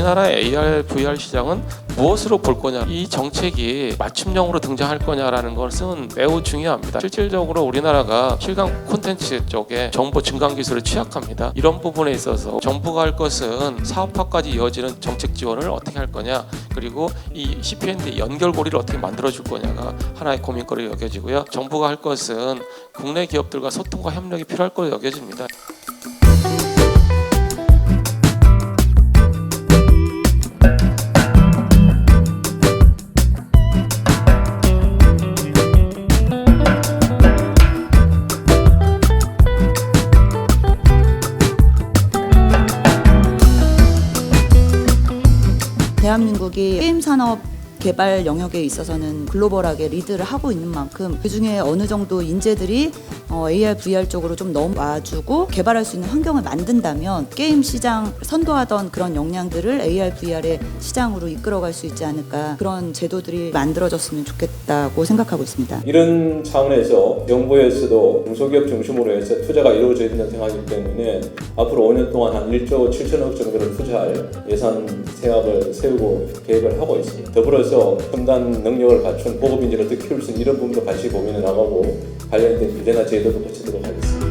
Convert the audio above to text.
우리나라 AR, VR 시장은 무엇으로 볼 거냐 이 정책이 맞춤형으로 등장할 거냐라는 것은 매우 중요합니다. 실질적으로 우리나라가 실감 콘텐츠 쪽에 정보 증강 기술에 취약합니다. 이런 부분에 있어서 정부가 할 것은 사업화까지 이어지는 정책 지원을 어떻게 할 거냐 그리고 이 CPND 연결고리를 어떻게 만들어 줄 거냐가 하나의 고민거리로 여겨지고요. 정부가 할 것은 국내 기업들과 소통과 협력이 필요할 거로 여겨집니다. 대한민국이 게임 산업 개발 영역에 있어서는 글로벌하게 리드를 하고 있는 만큼 그 중에 어느 정도 인재들이 어, AR, VR 쪽으로 좀 넘어와주고 개발할 수 있는 환경을 만든다면 게임 시장 선도하던 그런 역량들을 AR, VR의 시장으로 이끌어갈 수 있지 않을까 그런 제도들이 만들어졌으면 좋겠다고 생각하고 있습니다. 이런 차원에서 정부에서도 중소기업 중심으로 해서 투자가 이루어져야 된다고 생각하기 때문에 앞으로 5년 동안 한 1조 7천억 정도를 투자할 예산 생각을 세우고 계획을 하고 있습니다. 더불어서 첨단 능력을 갖춘 고급 인재를 어떻게 키울 수 있는 이런 부분도 같이 고민을 나가고 관련된 규제나 제도도 고치도록 하겠습니다.